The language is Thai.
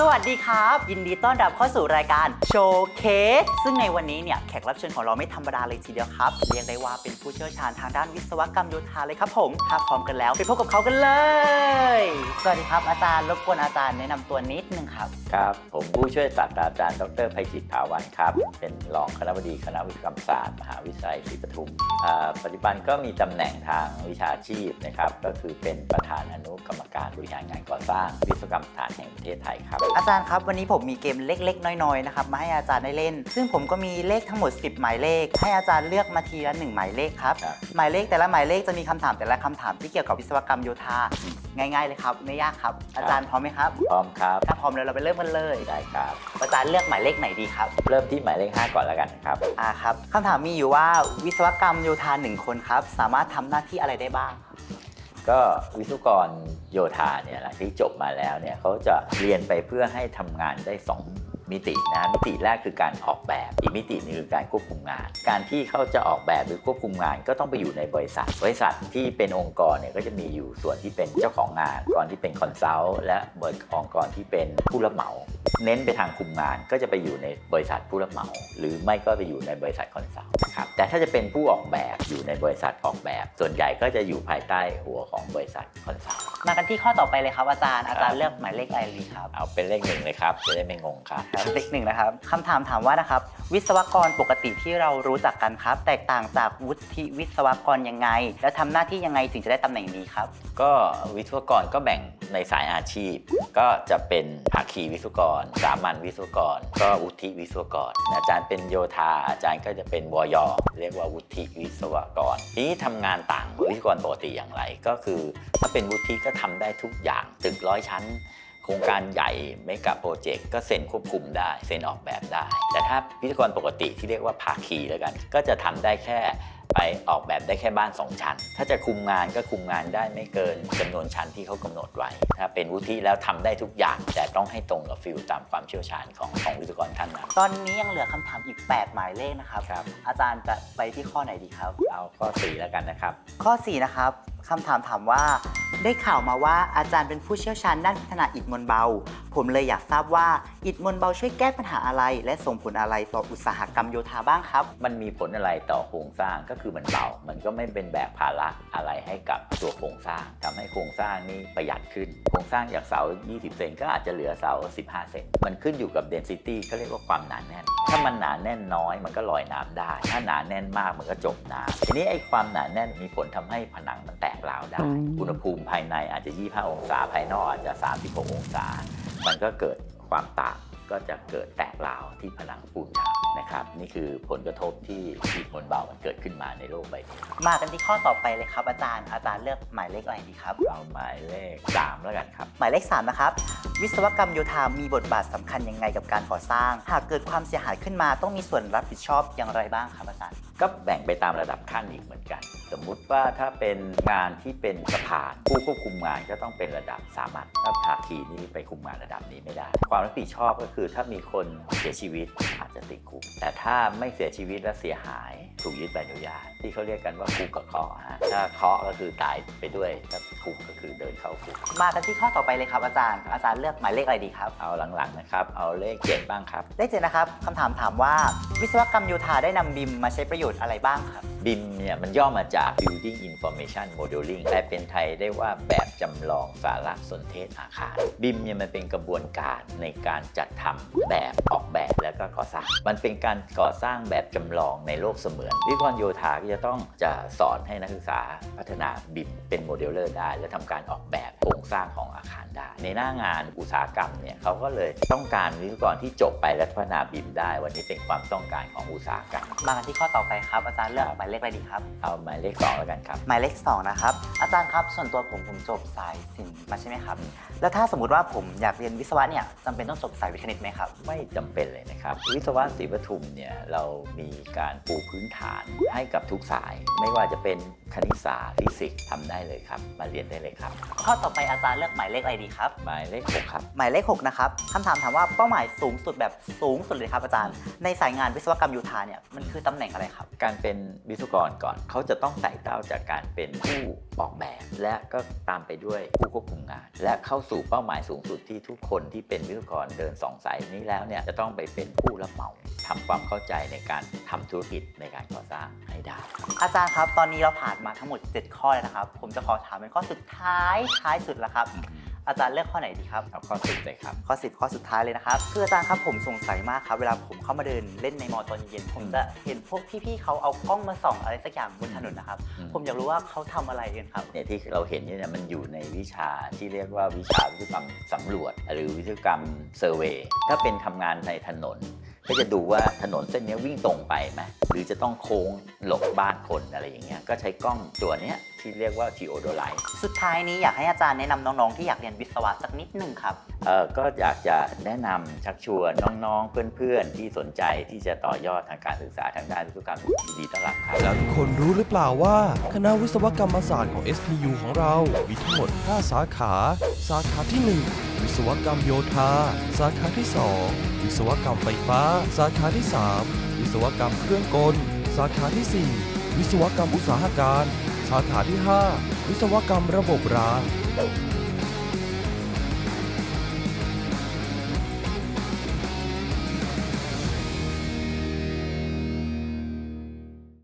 สวัสดีครับ ยินดีต้อนรับเข้าสู่รายการโชว์เคสซึ่งในวันนี้เนี่ยแขกรับเชิญของเราไม่ธรรมดาเลยทีเดียวครับ เรียกได้ว่าเป็นผู้เชี่ยวชาญทางด้านวิศวกรรมโยธาเลยครับผมถ้าพร้อมกันแล้วไปพบกับเขากันเลย สวัสดีครับอาจารย์รบกวนอาจารย์แนะนำตัวนิดนึงครับ ครับผมผู้ช่วยศาสตราจารย์ดรไพจิตรถาวันครับ เป็นรองคณะบดีคณะวิศวกรรมศาสตร์มหาวิทยาลัยศรีปทุมอ่าปัจจุบันก็มีตำแหน่งทางวิชาชีพนะครับ ก็คือเป็นประธานอนุกรรมการบริหารงานก่อสร้างวิศวกรรมสถานแห่งประเทศไทยครับอาจารย์ครับ วันนี้ผมมีเกมเล็กๆ น้อยๆนะครับมาให้อาจารย์ได้เล่น ซึ่งผมก็มีเลขทั้งหมด 10 หมายเลข ให้อาจารย์เลือกมาทีละ1หมายเลขครับครับ หมายเลขแต่ละหมายเลขจะมีคำถามแต่ละคำถามที่เกี่ยวกับวิศวกรรมโยธาง่าย ๆ เลยครับไม่ยากครับอาจารย์พร้อมไหมครับพร้อมครับ ถ้าพร้อมแล้วเราไปเริ่มกันเลย ได้ครับ อาจารย์เลือกหมายเลขไหนดีครับเริ่มที่หมายเลข5ก่อนแล้วกันครับ อ่าครับคำถามมีอยู่ว่าวิศวกรรมโยธาหนึ่งคนครับสามารถทำหน้าที่อะไรได้บ้างครับ ก็วิศวกรโยธาเนี่ยหลังที่จบมาแล้วเนี่ยเขาจะเรียนไปเพื่อให้ทำงานได้2 มิตินะมิติแรกคือการออกแบบ อีกมิติหนึงคือการควบคุมงาน การที่เขาจะออกแบบหรือควบคุมงานก็ต้องไปอยู่ในบริษัท บริษัทที่เป็นองค์กรเนี่ยก็จะมีอยู่ส่วนที่เป็นเจ้าของงานองค์กรที่เป็นคอนซัลท์และบริองค์กรที่เป็นผู้รับเหมา เน้นไปทางคุมงานก็จะไปอยู่ในบริษัทผู้รับเหมา หรือไม่ก็ไปอยู่ในบริษัทคอนซัลท์นะครับแต่ถ้าจะเป็นผู้ออกแบบอยู่ในบริษัทออกแบบ ส่วนใหญ่ก็จะอยู่ภายใต้หัวของบริษัทคอนซัลท์มากันที่ข้อต่อไปเลยครับอาจารย์อาจารครัย์บเลือกหมายเลขอะไรดีครับ เอาเป็นเลขหนึ่งเลยครับจะได้ไม่งงครับครับเลขหนึ่งนะครับคำถามถามว่านะครับ วิศวกรปกติที่เรารู้จักกันครับ แตกต่างจากวุฒิวิศวกรยังไง และทำหน้าที่ยังไงถึงจะได้ตำแหน่งนี้ครับ ก็วิศวกรก็แบ่งในสายอาชีพ ก็จะเป็นภาคีวิศวกร สามัญวิศวกร ก็วุฒิวิศวกร อาจารย์เป็นโยธาอาจารย์ก็จะเป็นวยเรียกว่าวุฒิวิศวกร ทีนี้ทำงานต่างวิศวกรปกติอย่างไร ก็คือ ถ้าเป็นวุฒิก็ทำได้ทุกอย่างตึกร้อยชั้น โครงการใหญ่เมกะโปรเจกต์ก็เซ็นควบคุมได้ เซ็นออกแบบได้ แต่ถ้าพิธีกรปกติที่เรียกว่าภาคีแล้วกัน ก็จะทำได้แค่ ไปออกแบบได้แค่บ้าน 2 ชั้น ถ้าจะคุมงานก็คุมงานได้ไม่เกินจำนวนชั้นที่เขากำหนดไว้ ถ้าเป็นวุฒิแล้วทำได้ทุกอย่าง แต่ต้องให้ตรงกับฟิลตามความเชี่ยวชาญของของวิศวกรท่านนั้นตอนนี้ยังเหลือคำถามอีก 8 หมายเลขนะครับครับ อาจารย์จะไปที่ข้อไหนดีครับ เอาข้อ 4 แล้วกันนะครับ ข้อ 4 นะครับคำถามถามว่า ได้ข่าวมาว่าอาจารย์เป็นผู้เชี่ยวชาญด้านพัฒนาอิฐมวลเบาผมเลยอยากทราบว่า อิฐมวลเบาช่วยแก้ปัญหาอะไร และส่งผลอะไรต่ออุตสาหกรรมโยธาบ้างครับ มันมีผลอะไรต่อโครงสร้างก็คือมันเบา มันก็ไม่เป็นแบกภาระอะไรให้กับตัวโครงสร้างทำให้โครงสร้างนี่ประหยัดขึ้น โครงสร้างจากเสา 20 เซนก็อาจจะเหลือเสา 15 เซน มันขึ้นอยู่กับ density ก็เรียกว่าความหนาแน่น ถ้ามันหนาแน่นน้อยมันก็ลอยน้ำได้ ถ้าหนาแน่นมากมันก็จมน้ำทีนี้ไอ้ความหนาแน่นมีผลทำให้ผนังมันแตกร้าวได้ อุณหภูมิภายในอาจจะ 25 องศา ภายนอกอาจจะ 36 องศา มันก็เกิดความต่างก็จะเกิดแตกราวที่ผนังปูนฉาบนะครับนี่คือผลกระทบที่อิฐมวลเบามันเกิดขึ้นมาในโลกใบนี้มากันที่ข้อต่อไปเลยครับอาจารย์อาจารย์เลือกหมายเลขอะไรดีครับ เอาหมายเลข3แล้วกันครับ หมายเลข3นะครับ วิศวกรรมโยธามีบทบาทสำคัญยังไงกับการก่อสร้าง หากเกิดความเสียหายขึ้นมาต้องมีส่วนรับผิดชอบอย่างไรบ้างครับอาจารย์ ก็แบ่งไปตามระดับขั้นอีกเหมือนกัน สมมุติว่าถ้าเป็นงานที่เป็นสะพาน ผู้ควบคุมงานก็ต้องเป็นระดับสามัญถ้าภาคีนี่ไปคุมงานระดับนี้ไม่ได้ ความรับผิดชอบก็คือถ้ามีคนเสียชีวิตอาจจะติดคุกแต่ถ้าไม่เสียชีวิตและเสียหายถูกยึดใบอนุญาตที่เขาเรียกกันว่าคุกกับเคราะห์ฮะถ้าเคราะห์ก็คือตายไปด้วยถ้าคุกก็คือเดินเข้าคุกมากันที่ข้อต่อไปเลยครับอาจารย์ อาจารย์เลือกหมายเลขอะไรดีครับ เอาหลังๆนะครับเอาเลขเจ็ดบ้างครับเลขเจ็ดนะครับคำถามถามว่าวิศวกรรมโยธาได้นำบิมมาใช้ประโยชน์อะไรบ้างครับ BIM เนี่ยมันย่อมาจาก Building Information Modeling แปลเป็นไทยได้ว่าแบบจำลองสารสนเทศอาคาร BIM เนี่ยมันเป็นกระบวนการในการจัดทำแบบออกแบบแล้วก็ก่อสร้าง มันเป็นการก่อสร้างแบบจำลองในโลกเสมือนวิศวกรโยธาก็จะต้องจะสอนให้นักศึกษาพัฒนา BIM เป็นโมเดลเลอร์ได้ และทำการออกแบบโครงสร้างของอาคารได้ ในหน้างานอุตสาหกรรมเนี่ยเขาก็เลยต้องการวิศวกรที่จบไปและพัฒนา BIM ได้ วันนี้เป็นความต้องการของอุตสาหกรรมมาที่ข้อต่อไปครับอาจารย์เลือกหมายเลขอะไรดีครับ เอาหมายเลขสองแล้วกันครับ หมายเลข2นะครับ อาจารย์ครับ ส่วนตัวผมผมจบสายศิลป์มาใช่ไหมครับ แล้วถ้าสมมติว่าผมอยากเรียนวิศวะเนี่ยจำเป็นต้องจบสายวิทย์คณิตไหมครับ ไม่จำเป็นเลยนะครับ วิศวะศรีปทุมเนี่ยเรามีการปูพื้นฐานให้กับทุกสาย ไม่ว่าจะเป็นคณิตศาสตร์ฟิสิกส์ทำได้เลยครับ มาเรียนได้เลยครับ ข้อต่อไปอาจารย์เลือกหมายเลขอะไรดีครับ หมายเลขหกครับ หมายเลข6นะครับคำถามถามว่าเป้าหมายสูงสุดแบบสูงสุดเลยครับอาจารย์ ในสายงานวิศวกรรมโยธาเนี่ยมันคือตำแหน่งอะไรครับ การเป็นวิศศวกรก่อน เขาจะต้องไต่เต้าจากการเป็นผู้ออกแบบ และก็ตามไปด้วยผู้ควบคุมงาน และเข้าสู่เป้าหมายสูงสุดที่ทุกคนที่เป็นวิศวกรเดินสองสายนี้แล้วเนี่ยจะต้องไปเป็นผู้รับเหมาทำความเข้าใจในการทำธุรกิจในการก่อสร้างให้ได้ อาจารย์ครับ ตอนนี้เราผ่านมาทั้งหมด 7 ข้อแล้วนะครับ ผมจะขอถามเป็นข้อสุดท้ายท้ายสุดแล้วครับ อาจารย์เลือกข้อไหนดีครับเอาข้อสิบเลยครับ ข้อ10ข้อสุดท้ายเลยนะครับคืออาจารย์ครับผมสงสัยมากครับ เวลาผมเข้ามาเดินเล่นในมอตอนเย็นๆผมจะเห็นพวกพี่ๆเขาเอากล้องมาส่องอะไรสักอย่างบนถนนนะครับ อืม ผมอยากรู้ว่าเขาทำอะไรกันครับ เนี่ยที่เราเห็นเนี่ยมันอยู่ในวิชาที่เรียกว่าวิชาวิศวกรรมสำรวจ หรือวิศวกรรมเซอร์เวย์ถ้าเป็นทำงานในถนน ก็จะดูว่าถนนเส้นนี้วิ่งตรงไปไหมหรือจะต้องโค้งหลบบ้านคนอะไรอย่างเงี้ยก็ใช้กล้องตัวเนี้ยที่เรียกว่า geodolite สุดท้ายนี้อยากให้อาจารย์แนะนำน้องๆ ที่อยากเรียนวิศวะสักนิดหนึ่งครับ เอ่อก็อยากจะแนะนำชักชวนน้องๆ เพื่อนๆ ที่สนใจที่จะต่อยอดทางการศึกษาทางด้านวิศวกรรมยินดีต้อนรับครับแล้ว ทุกคนรู้หรือเปล่าว่า คณะวิศวกรรมศาสตร์ของ SPU ของเรา มีทั้งหมด 5 สาขา สาขาที่ 1 วิศวกรรมโยธา สาขาที่ 2 วิศวกรรมไฟฟ้า สาขาที่ 3 วิศวกรรมเครื่องกล สาขาที่ 4 วิศวกรรมอุตสาหการ สาขาที่ 5 วิศวกรรมระบบราง